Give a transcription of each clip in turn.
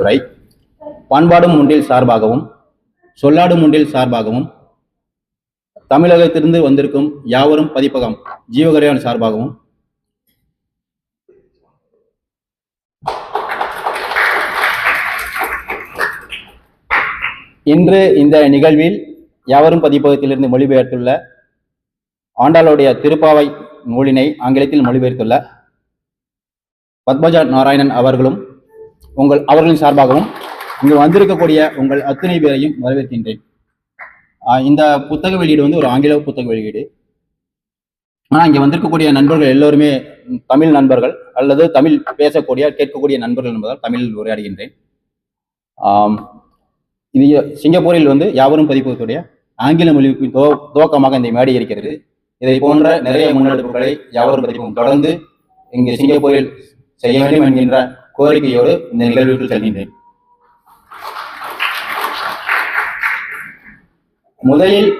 துறை பண்பாடும் ஒன்றில் சார்பாகவும் சொல்லாடும் ஒன்றில் சார்பாகவும் தமிழகத்திலிருந்து வந்திருக்கும் யாவரும் பதிப்பகம் ஜீவகரையான் சார்பாகவும். இன்று இந்த நிகழ்வில் யாவரும் பதிப்பகத்திலிருந்து மொழிபெயர்த்துள்ள ஆண்டாளுடைய திருப்பாவை நூலினை ஆங்கிலத்தில் மொழிபெயர்த்துள்ள பத்மஜா நாராயணன் அவர்களும் உங்கள் அவர்களின் சார்பாகவும் இங்கு வந்திருக்கக்கூடிய உங்கள் அத்தனை பேரையும் வரவேற்கின்றேன். இந்த புத்தக வெளியீடு வந்து ஒரு ஆங்கில புத்தக வெளியீடு. ஆனால் இங்கே வந்திருக்கக்கூடிய நண்பர்கள் எல்லோருமே தமிழ் நண்பர்கள் அல்லது தமிழ் பேசக்கூடிய கேட்கக்கூடிய நண்பர்கள் என்பதால் தமிழில் உரையாடுகின்றேன். இது சிங்கப்பூரில் வந்து யாவரும் பதிப்பகத்துடைய ஆங்கில மொழிக்கு துவ துவக்கமாக இந்த மேடை இருக்கிறது. இதை போன்ற நிறைய முன்னெடுப்புகளை யாவரும் பதிப்பும். தொடர்ந்து இங்கு சிங்கப்பூரில் செய்ய வேண்டும் என்கின்ற கோரிக்கையோடு இந்த நிகழ்வுக்கு செல்கின்றேன். முதலில்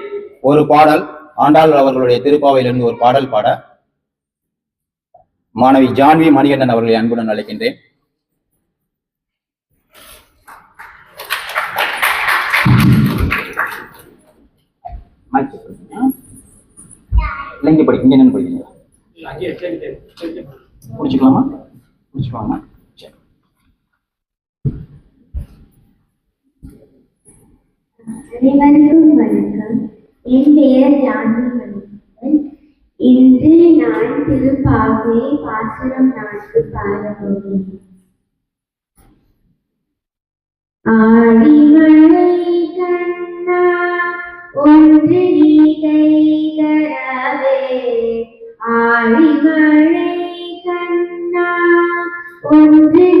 ஒரு பாடல் ஆண்டாள் அவர்களுடைய திருப்பாவையிலிருந்து ஒரு பாடல் பாட மாணவி ஜான்வி மணிகண்டன் அவர்களை அன்புடன் அழைக்கின்றேன். இங்க படிக்கிறீங்களா முடிச்சுக்கலாமா சரி அனைவருக்கும் வணக்கம். என் பெயர் ஜானி மணிகண்டன் இன்று நான் திருப்பாவை பாசுரம் நான்கு பாடப்போகிறேன். ஆடிமழை கண்ணா ஒன்று நீ கை தரவே. ஆடிமழை கண்ணா ஒன்று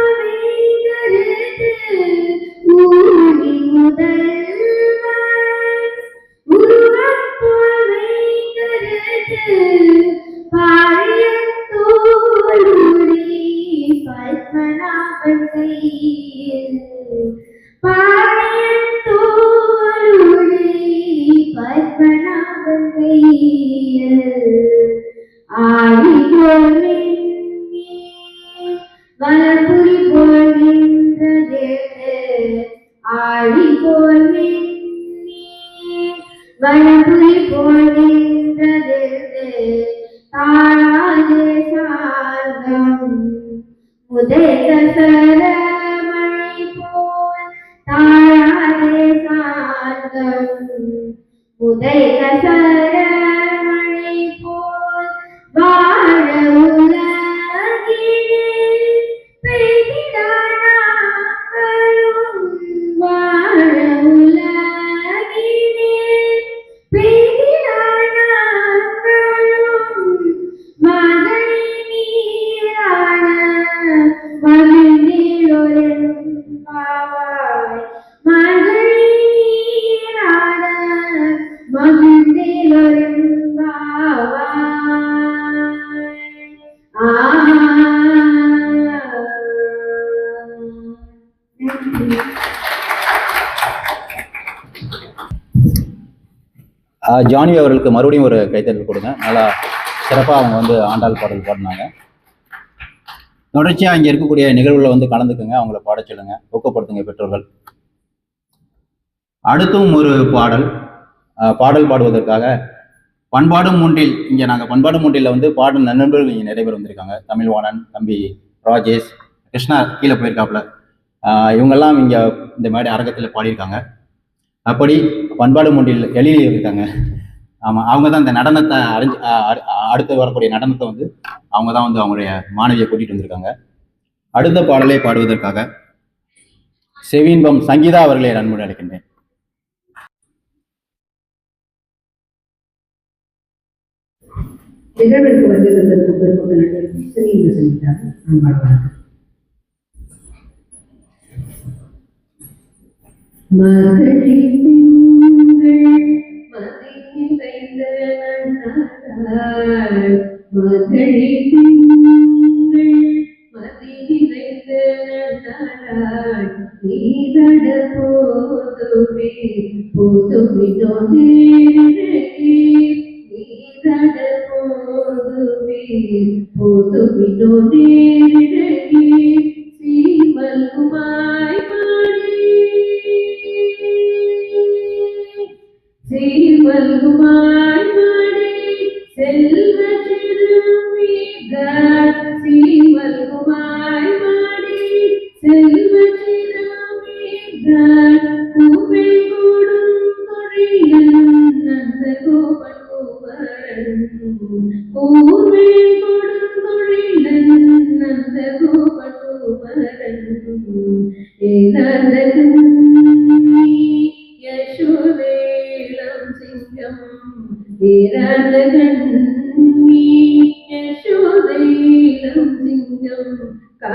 വഴിയിൽ പായത്തോടുടെ പത്മനാഭൻ കയ്യിൽ ആടിയോളെ വലപുരി പോൽ നിന്നതേത് ആടിപോൽ നിന്നേ വലപുരി പോൽ നിന്നതേത് താഴാതെ സാർഗം. ഉദയ Dah, ya, ஜானி அவர்களுக்கு மறுபடியும் ஒரு கைத்தட்டல் கொடுங்க. நல்லா சிறப்பாக அவங்க வந்து ஆண்டாள் பாடல் பாடினாங்க. தொடர்ச்சியாக இங்கே இருக்கக்கூடிய நிகழ்வுல வந்து கலந்துக்குங்க. அவங்கள பாட சொல்லுங்க. ஊக்கப்படுத்துங்க பெற்றோர்கள். அடுத்தும் ஒரு பாடல். பாடல் பாடுவதற்காக பண்பாடும் மூன்றில் இங்கே நாங்கள் பண்பாடு மூன்றில் வந்து பாடல் நண்பர்கள் இங்கே நிறைய பேர் வந்திருக்காங்க. தமிழ்வாணன் தம்பி ராஜேஷ் கிருஷ்ணா கீழே போயிருக்காப்புல. இவங்கெல்லாம் இங்கே இந்த மாதிரி அரங்கத்தில் பாடியிருக்காங்க. அப்படி பண்பாடு மூன்றில் எழில் இருக்காங்க. ஆமாம் அவங்க தான் இந்த நடனத்தை அறிஞ்சு அடுத்து வரக்கூடிய நடனத்தை வந்து அவங்க தான் வந்து அவங்களுடைய மாணவியை கூட்டிகிட்டு வந்திருக்காங்க. அடுத்த பாடலை பாடுவதற்காக செவின்பம் சங்கீதா அவர்களை நன்முறை அழைக்கின்றேன். நிகழ்விற்கு வருகை தந்திருக்கும் பெருமக்கள் அனைவருக்கும் சிறிய செஞ்சிட்டாங்க அன்பான வணக்கம் மகளை திங்கள் மதி நிறைந்த நீதட போதுமே போதுமினோ നൽകൂ പണ്ടു പറഞ്ഞു ഊർമിൽ കൊടുങ്കൊഴിലൻ നൽകൂ പണ്ടു പറഞ്ഞു ഏതാണ്ടകൻ യശോവേളം സിംഹം ഏതാണ്ടകൻ സിംഹം കാ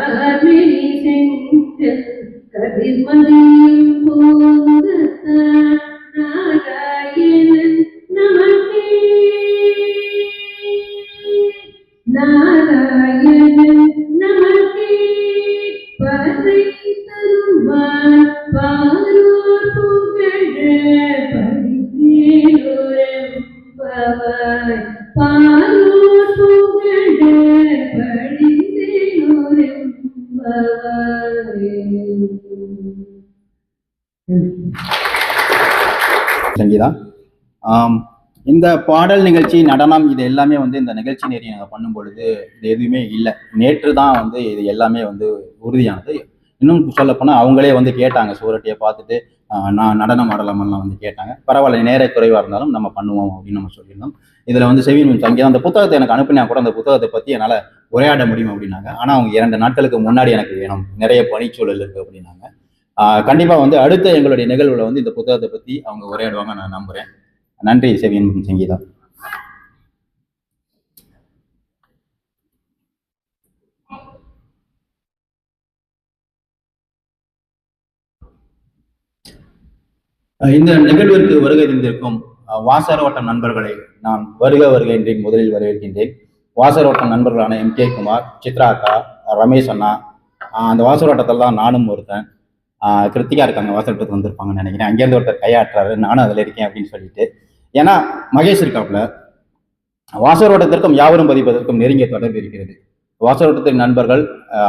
சங்கீதா இந்த பாடல் நிகழ்ச்சி நடனம் இது எல்லாமே வந்து இந்த நிகழ்ச்சி நேரி நாங்கள் பண்ணும் பொழுது இது எதுவுமே இல்லை. நேற்று தான் வந்து இது எல்லாமே வந்து உறுதியானது. இன்னும் சொல்லப்போனால் அவங்களே வந்து கேட்டாங்க சுவரட்டியை பார்த்துட்டு நான் நடனம் ஆடலாமெல்லாம் வந்து கேட்டாங்க. பரவாயில்ல நேர குறைவாக இருந்தாலும் நம்ம பண்ணுவோம் அப்படின்னு நம்ம சொல்லியிருந்தோம். இதில் வந்து செவின் சங்கீதம் அந்த புத்தகத்தை எனக்கு அனுப்பினா கூட அந்த புத்தகத்தை பற்றி என்னால் உரையாட முடியும் அப்படின்னாங்க. ஆனால் அவங்க இரண்டு நாட்களுக்கு முன்னாடி எனக்கு வேணும். நிறைய பணிச்சூழல் இருக்குது அப்படின்னாங்க. கண்டிப்பாக வந்து அடுத்த எங்களுடைய நிகழ்வில் வந்து இந்த புத்தகத்தை பற்றி அவங்க உரையாடுவாங்க நான் நம்புகிறேன் நன்றி செவியன் சங்கீதா இந்த நிகழ்விற்கு வருகை தந்திருக்கும் வாசரோட்டம் நண்பர்களை நான் வருக வருக என்று முதலில் வரவேற்கின்றேன். வாசரோட்டம் நண்பர்களான எம். கே. குமார் சித்ரா அக்கா ரமேஷ் அண்ணா அந்த வாசரோட்டத்தில் தான் நானும் ஒருத்தன். கிருத்திகா இருக்காங்க வாசரோட்டத்துக்கு வந்திருப்பாங்கன்னு நினைக்கிறேன். அங்கேருந்து ஒருத்தர் கையாட்டுறாரு நானும் அதில் இருக்கேன் அப்படின்னு சொல்லிட்டு. ஏன்னா மகேஷ் இருக்காப்புல. வாசரோட்டத்திற்கும் யாவரும் பதிப்பதற்கும் நெருங்கிய தொடர்பு இருக்கிறது. வாசரோட்டத்தின் நண்பர்கள்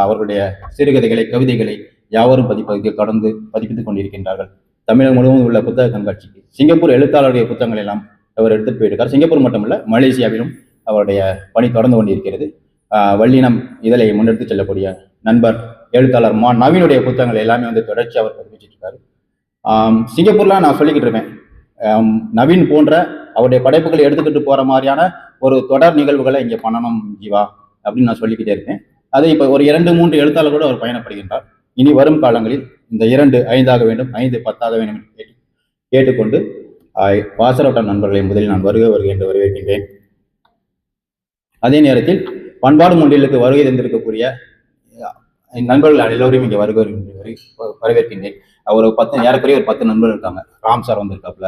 அவர்களுடைய சிறுகதைகளை கவிதைகளை யாவரும் பதிப்பதற்கு கடந்து பதிப்பித்துக் கொண்டிருக்கின்றார்கள். தமிழகம் முழுவதும் உள்ள புத்தக கண்காட்சிக்கு. சிங்கப்பூர் எழுத்தாளருடைய புத்தகங்கள் எல்லாம் அவர் எடுத்துட்டு போயிருக்கார். சிங்கப்பூர் மட்டுமல்ல மலேசியாவிலும் அவருடைய பணி தொடர்ந்து கொண்டிருக்கிறது. வள்ளினம் இதழை முன்னெடுத்து செல்லக்கூடிய நண்பர் எழுத்தாளர் மா நவீனுடைய புத்தகங்கள் எல்லாமே வந்து தொடர்ச்சி அவர் பதிப்பிச்சிட்டு இருக்காரு. ஆம், நான் சொல்லிக்கிட்டு இருக்கேன். நவீன் போன்ற அவருடைய படைப்புகளை எடுத்துக்கிட்டு போற மாதிரியான ஒரு தொடர் நிகழ்வுகளை இங்கே பண்ணணும் ஜீவா அப்படின்னு நான் சொல்லிக்கிட்டே இருக்கேன். அது இப்போ ஒரு இரண்டு மூன்று எழுத்தாளர் கூட அவர் பயணப்படுகின்றார். இனி வரும் காலங்களில் இந்த இரண்டு ஐந்தாக வேண்டும் ஐந்து பத்தாக வேண்டும் என்று கேட்டு கேட்டுக்கொண்டு ஆஹ், வாசரோட்டம் நண்பர்களை முதலில் நான் வருக வருக என்று வரவேற்கின்றேன். அதே நேரத்தில் பண்பாடு மொழிகளுக்கு வருகை தந்திருக்கக்கூடிய நண்பர்கள் எல்லோரையும் இங்கே வருக வரவேற்கின்றேன். ஒரு பத்து ஏறக்குறைய ஒரு பத்து நண்பர்கள் இருக்காங்க. ராம் சார் வந்திருக்காப்புல.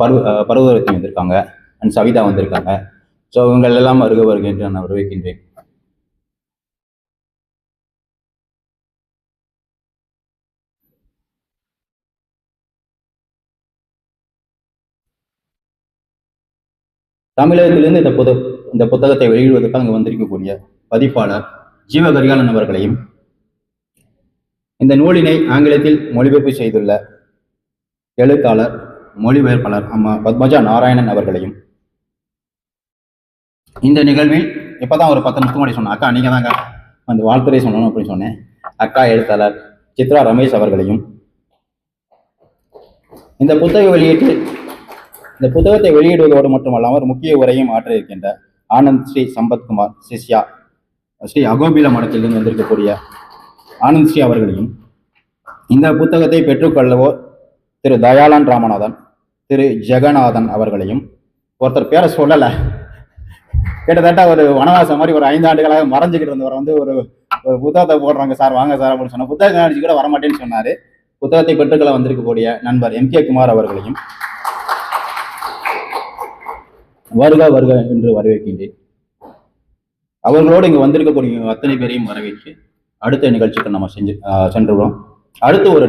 பருவ பர்வ வந்திருக்காங்க. அண்ட் சவிதா வந்திருக்காங்க. ஸோ இவங்கள் எல்லாம் வருக வருக என்று நான் வரவேற்கின்றேன். தமிழகத்திலிருந்து இந்த புத இந்த புத்தகத்தை வெளியிடுவதற்காக அங்கு வந்திருக்கக்கூடிய பதிப்பாளர் ஜீவகரிகாலன் அவர்களையும் இந்த நூலினை ஆங்கிலத்தில் மொழிபெயர்ப்பு செய்துள்ள எழுத்தாளர் மொழிபெயர்ப்பாளர் அம்மா பத்மஜா நாராயணன் அவர்களையும் இந்த நிகழ்வில் இப்போதான் ஒரு பத்து நிமிஷம் முன்னாடி சொன்னேன். அக்கா நீங்க தாங்க அந்த வாழ்த்துறை சொல்லணும் அப்படின்னு சொன்னேன். அக்கா எழுத்தாளர் சித்ரா ரமேஷ் அவர்களையும் இந்த புத்தக வெளியீட்டு இந்த புத்தகத்தை வெளியிடுவதோடு மட்டுமல்லாமல் ஒரு முக்கிய உரையும் ஆற்ற இருக்கின்ற ஆனந்த் ஸ்ரீ சம்பத்குமார் சிஷ்யா ஸ்ரீ அகோபில மடத்திலிருந்து வந்திருக்கக்கூடிய ஆனந்த் ஸ்ரீ அவர்களையும் இந்த புத்தகத்தை பெற்றுக்கொள்ளவோ திரு தயாலான் ராமநாதன் திரு ஜெகநாதன் அவர்களையும் ஒருத்தர் பேரை சொல்லலை. கிட்டத்தட்ட ஒரு வனவாசம் மாதிரி ஒரு ஐந்து ஆண்டுகளாக மறைஞ்சுக்கிட்டு இருந்தவர் வந்து ஒரு ஒரு புத்தகத்தை போடுறாங்க சார் வாங்க சார் அப்படின்னு சொன்ன புத்தக காட்சி கூட வரமாட்டேன்னு சொன்னாரு. புத்தகத்தை பெற்றுக்கொள்ள வந்திருக்கக்கூடிய நண்பர் எம் கே குமார் அவர்களையும் வருக வருக என்று வரவேற்கின்றேன். அவர்களோடு இங்கே வந்திருக்கக்கூடிய அத்தனை பேரையும் வரவேற்று அடுத்த நிகழ்ச்சிக்கு நம்ம செஞ்சு சென்றுவிடும் அடுத்து ஒரு